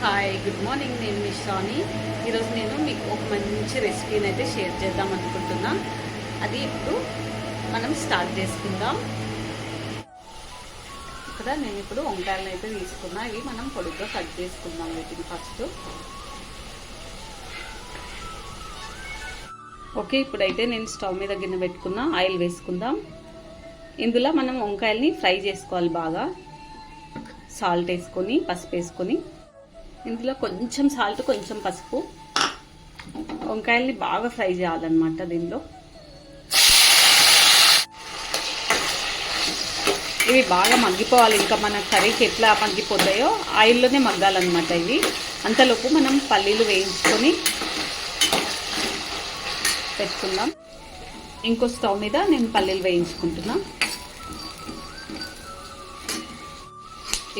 Hi good morning నేను మిషాని ఈరోజు నేను మీకు ఒక మంచి రెసిపీని అయితే షేర్ చేద్దాం అనుకుంటున్నా. అది ఇప్పుడు మనం స్టార్ట్ చేసుకుందాం. ఇక్కడ నేను ఇప్పుడు వంకాయలను అయితే తీసుకున్నా. ఇవి మనం పొడుగ్గా కట్ చేసుకుందాం వీటిని ఫస్ట్ ఓకే ఇప్పుడైతే నేను స్టవ్ మీద గిన్నె పెట్టుకున్నా ఆయిల్ వేసుకుందాం. ఇందులో మనం వంకాయల్ని ఫ్రై చేసుకోవాలి బాగా. సాల్ట్ వేసుకొని పసుపు వేసుకొని. ఇందులో కొంచెం సాల్ట్ కొంచెం పసుపు. వంకాయల్ని బాగా ఫ్రై చేయాలన్నమాట దీనిలో. ఇవి బాగా మగ్గిపోవాలి. ఇంకా మన కర్రీకి ఎట్లా మగ్గిపోతాయో ఆయిల్లోనే మగ్గాలన్నమాట ఇవి. అంతలోపు మనం పల్లీలు వేయించుకొని పెట్టుకుందాం. ఇంకో స్టవ్ మీద నేను పల్లీలు వేయించుకుంటున్నాను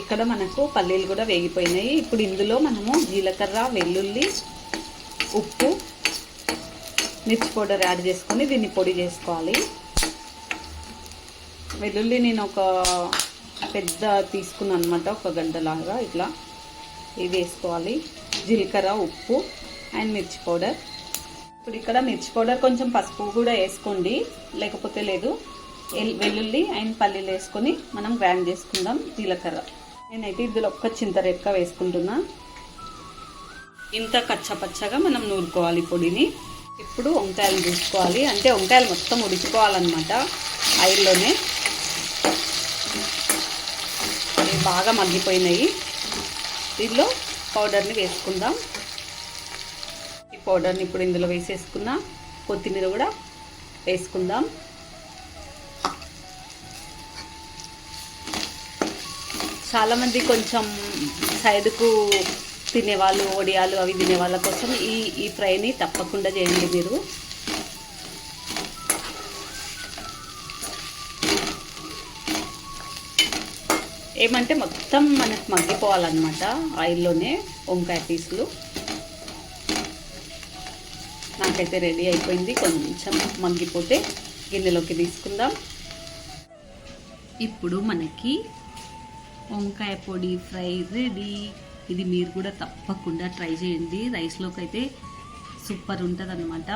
ఇక్కడ మనకు పల్లీలు కూడా వేగిపోయినాయి. ఇప్పుడు ఇందులో మనము జీలకర్ర వెల్లుల్లి ఉప్పు మిర్చి పౌడర్ యాడ్ చేసుకొని దీన్ని పొడి చేసుకోవాలి. వెల్లుల్లి నేను ఒక పెద్ద తీసుకున్నాను అనమాట ఒక గంటలాగా ఇట్లా. ఇది వేసుకోవాలి. జీలకర్ర ఉప్పు అండ్ మిర్చి పౌడర్. ఇప్పుడు ఇక్కడ మిర్చి పౌడర్ కొంచెం పసుపు కూడా వేసుకోండి. లేకపోతే లేదు వెల్లుల్లి అండ్ పల్లీలు వేసుకొని మనం గ్రైండ్ చేసుకుందాం జీలకర్ర. నేనైతే ఇందులో ఒక్క చింతరెక్క వేసుకుంటున్నా. ఇంత కచ్చపచ్చగా మనం నూరుకోవాలి పొడిని. ఇప్పుడు వంకాయలు చూసుకోవాలి. అంటే వంకాయలు మొత్తం ఉడికిపోవాలన్నమాట ఆయిల్లోనే. అవి బాగా మగ్గిపోయినాయి. దీనిలో పౌడర్ని వేసుకుందాం. ఈ పౌడర్ని ఇప్పుడు ఇందులో వేసేసుకున్న కొత్తిమీర కూడా వేసుకుందాం. చాలామంది కొంచెం సైడ్కు తినేవాళ్ళు వడియాలు అవి తినే వాళ్ళ కోసం ఈ ఈ ఫ్రైని తప్పకుండా చేయండి మీరు. ఏమంటే మొత్తం మనకు మగ్గిపోవాలన్నమాట ఆయిల్లోనే వంకాయ పీసులు. నాకైతే రెడీ అయిపోయింది కొంచెం మగ్గిపోతే గిన్నెలోకి తీసుకుందాం. ఇప్పుడు మనకి వంకాయ పొడి ఫ్రై రెడీ ఇది మీరు కూడా తప్పకుండా ట్రై చేయండి. రైస్లోకి అయితే సూపర్ ఉంటుంది అనమాట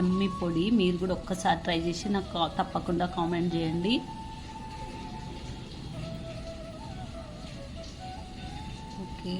ఎమ్మి పొడి. మీరు కూడా ఒక్కసారి ట్రై చేసి నాకు తప్పకుండా కామెంట్ చేయండి. ఓకే